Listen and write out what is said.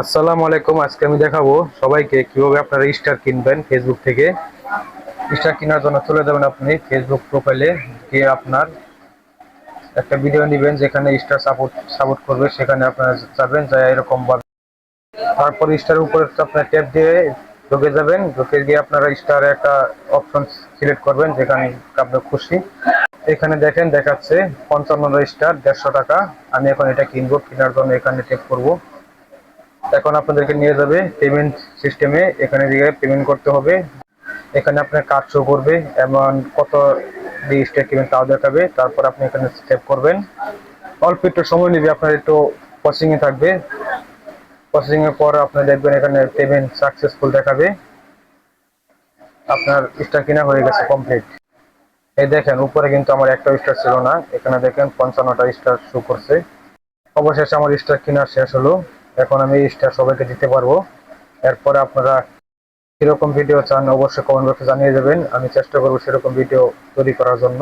আসসালামু আলাইকুম, আজকে আমি দেখাবো সবাইকে কীভাবে আপনারা স্টার কিনবেন ফেসবুক থেকে। স্টার কেনার জন্য চলে যাবেন আপনি ফেসবুক প্রোফাইলে গিয়ে আপনার একটা ভিডিও নেবেন যেখানে স্টার সাপোর্ট সাপোর্ট করবে, সেখানে আপনারা যাবেন যাই এরকম ভাবে। তারপর স্টার উপরে আপনার ট্যাপ দিয়ে ঢুকে যাবেন, ঢুকে গিয়ে আপনারা স্টারে একটা অপশন সিলেক্ট করবেন, যেখানে আপনার খুশি। এখানে দেখেন, দেখাচ্ছে পঞ্চান্ন স্টার, দেড়শো টাকা। আমি এখন এটা কিনবো, কেনার জন্য এখানে ট্যাপ করব। এখন আপনাদেরকে নিয়ে যাবে পেমেন্ট সিস্টেমে এখানে দিয়ে পেমেন্ট করতে হবে, এখানে আপনার কার্ড শো করবে এমন কত দিয়ে স্টেট কিনবেন তাও দেখাবে, তারপর আপনি এখানে সেভ করবেন। অল্প একটু সময় নেবে, আপনার একটু প্রসেসিং এ থাকবে। প্রসেসিং এর পর আপনি দেখবেন এখানে পেমেন্ট সাকসেসফুল দেখাবে। আপনার স্টার কিনা হয়ে গেছে কমপ্লিট এই দেখেন, উপরে কিন্তু আমার একটা স্টার ছিল না, এখানে দেখেন পঞ্চান্নটা স্টার শো করছে। অবশেষে আমার স্টার কেনা শেষ হলো। এখন আমি স্টার সবাইকে দিতে পারব। এরপরে আপনারা কীরকম ভিডিও চান অবশ্যই কমেন্ট বক্সে জানিয়ে দেবেন। আমি চেষ্টা করব সেরকম ভিডিও তৈরি করার জন্য।